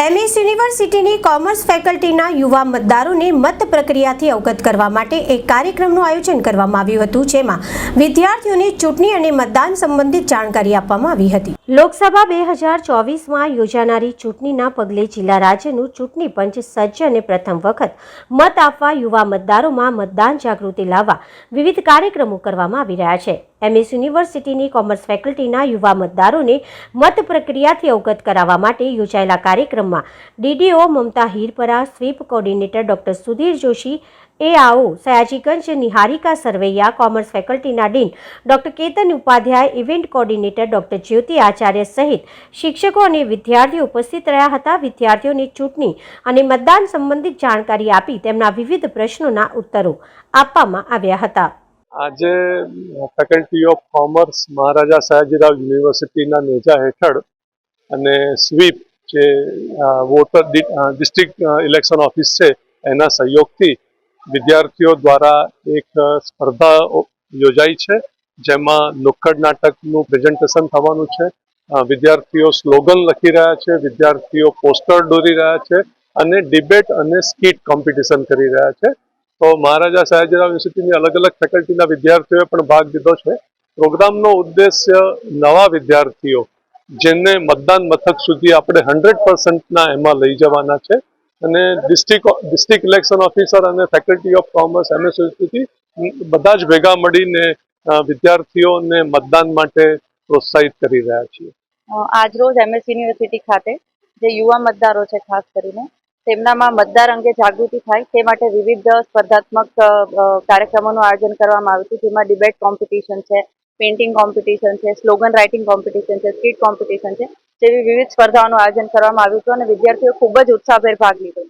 MS યુનિવર્સિટીની commerce ફેકલ્ટીના યુવા મતદારોને મત પ્રક્રિયાથી અવગત કરવા માટે એક કાર્યક્રમનું આયોજન કરવામાં આવ્યું હતું, જેમાં વિદ્યાર્થીઓને ચૂંટણી અને મતદાન સંબંધિત જાણકારી આપવામાં આવી હતી. લોકસભા બે હજાર ચોવીસમાં યોજાનારી ચૂંટણીના પગલે જિલ્લા રાજ્યનું ચૂંટણી પંચ સજ્જ અને પ્રથમ વખત મત આપવા યુવા મતદારોમાં મતદાન જાગૃતિ લાવવા વિવિધ કાર્યક્રમો કરવામાં આવી રહ્યા છે. એમએસ યુનિવર્સિટીની કોમર્સ ફેકલ્ટીના યુવા મતદારોને મત પ્રક્રિયાથી અવગત કરાવવા માટે યોજાયેલા કાર્યક્રમમાં DDO Mamta Hirpara, SVEEP coordinator doctor Sudhir Joshi, AAO Sayajiganj, Niharika Sarvaiya, commerce ફેકલ્ટીના dean doctor Ketan Upadhyay, event coordinator doctor Jyoti Acharya સહિત શિક્ષકો અને વિદ્યાર્થીઓ ઉપસ્થિત રહ્યા હતા. વિદ્યાર્થીઓને ચૂંટણી અને મતદાન સંબંધિત જાણકારી આપી તેમના વિવિધ પ્રશ્નોના ઉત્તરો આપવામાં આવ્યા હતા. આજે faculty of commerce Maharaja Sayajirao યુનિવર્સિટીના નેજા હેઠળ અને સ્વીપ જે વોટર ડિસ્ટ્રિક્ટ ઇલેક્શન ઓફિસ છે, એના સહયોગથી વિદ્યાર્થીઓ દ્વારા એક સ્પર્ધા યોજાઈ છે, જેમાં નુક્કડ નાટકનું પ્રેઝન્ટેશન થવાનું છે વિદ્યાર્થીઓ સ્લોગન લખી રહ્યા છે, વિદ્યાર્થીઓ પોસ્ટર દોરી રહ્યા છે અને ડિબેટ અને સ્કીટ કોમ્પિટિશન કરી રહ્યા છે. તો મહારાજા સયાજીરાવ યુનિવર્સિટીની અલગ અલગ ફેકલ્ટીના વિદ્યાર્થીઓએ પણ ભાગ લીધો છે. પ્રોગ્રામનો ઉદ્દેશ્ય નવા વિદ્યાર્થીઓ જેને મતદાન મથક સુધી આપણે હંડ્રેડ પર્સન્ટના એમાં લઈ જવાના છે અને ડિસ્ટ્રિક્ટ ડિસ્ટ્રિક્ટ ઇલેક્શન ઓફિસર અને faculty of commerce MS university બધા જ ભેગા મળીને વિદ્યાર્થીઓને મતદાન માટે પ્રોત્સાહિત કરી રહ્યા છીએ. આજ આજરોજ એમએસ યુનિવર્સિટી ખાતે જે યુવા મતદારો છે, ખાસ કરીને તેમનામાં મતદાર અંગે જાગૃતિ થાય તે માટે વિવિધ સ્પર્ધાત્મક કાર્યક્રમોનું આયોજન કરવામાં આવ્યું હતું જેમાં ડિબેટ કોમ્પિટિશન છે પેઇન્ટિંગ કોમ્પિટિશન છે સ્લોગન રાઇટિંગ કોમ્પિટિશન છે સ્કીટ કોમ્પિટિશન છે, જેવી વિવિધ સ્પર્ધાઓનું આયોજન કરવામાં આવ્યું હતું અને વિદ્યાર્થીઓ ખૂબ જ ઉત્સાહભેર ભાગ લીધો.